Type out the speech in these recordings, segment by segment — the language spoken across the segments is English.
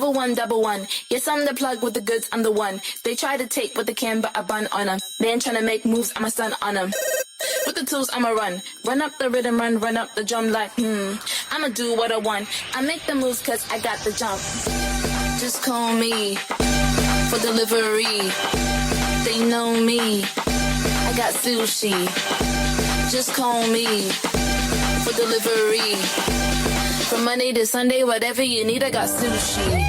Level one, double one. Yes, I'm the plug with the goods, I'm the one. They try to take what they can, but I bun on them. They ain't tryna make moves, I'm a stun on them. With the tools, I'ma run. Run up the rhythm, run, run up the drum like, hmm. I'ma do what I want. I make the moves cause I got the jump. Just call me for delivery. They know me. I got sushi. Just call me for delivery. Monday to Sunday, whatever you need, I got sushi.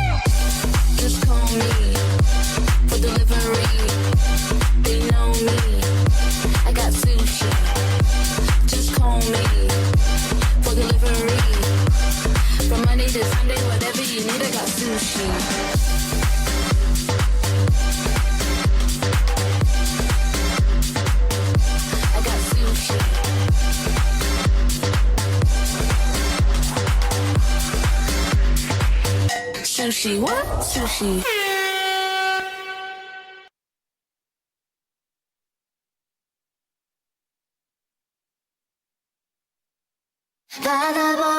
Just call me sushi, what sushi? Ba -da -ba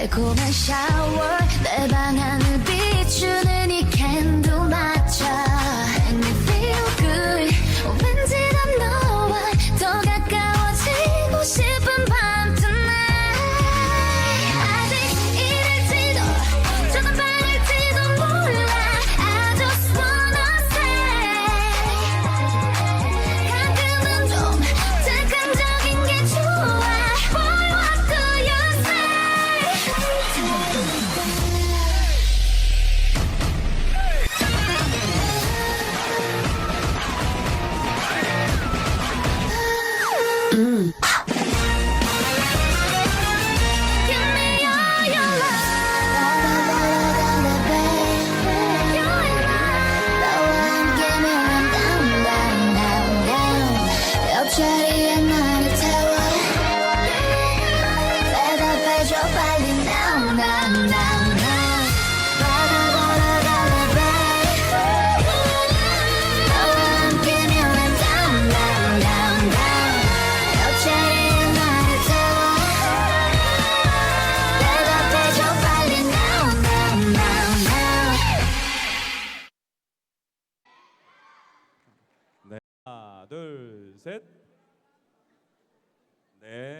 달콤한 샤워 내 방 안을 비추는 이 Give 둘, 셋. 네.